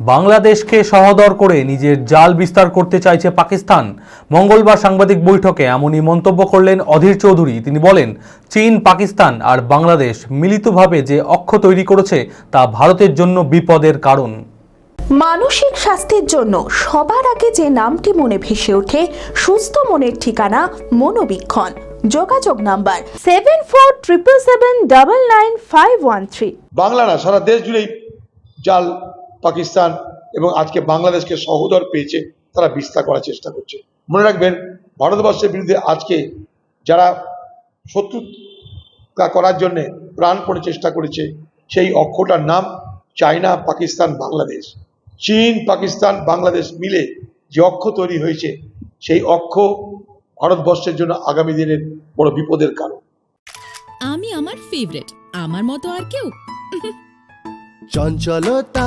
বাংলাদেশকে সহদর করে নিজের জাল বিস্তার করতে চাইছে পাকিস্তান। মঙ্গলবার সাংবাদিক বৈঠকে এমনই মন্তব্য করলেন অধীর চৌধুরী। তিনি বলেন চীন পাকিস্তান আর বাংলাদেশ মিলিতভাবে যে অক্ষ তৈরি করেছে তা ভারতের জন্য বিপদের কারণ। মানসিক স্বাস্থ্যের জন্য সবার আগে যে নামটি মনে ভেসে ওঠে সুস্থ মনের ঠিকানা মনোবীক্ষণ। যোগাযোগ number seven four triple seven double nine five one three Bangla না সারা দেশ জুড়েই জাল পাকিস্তান এবং আজকে বাংলাদেশকে সহোদর পেয়েছে তারা বিস্তার করার চেষ্টা করছে। মনে রাখবেন ভারতবর্ষের বিরুদ্ধে আজকে যারা শত্রুতা করার জন্যে প্রাণপণে চেষ্টা করেছে সেই অক্ষটার নাম চায়না পাকিস্তান বাংলাদেশ। চীন পাকিস্তান বাংলাদেশ মিলে যে অক্ষ তৈরি হয়েছে সেই অক্ষ ভারতবর্ষের জন্য আগামী দিনের বড় বিপদের কারণ। আমি আমার ফেভারিট আমার মতো আর কেউ। চঞ্চলতা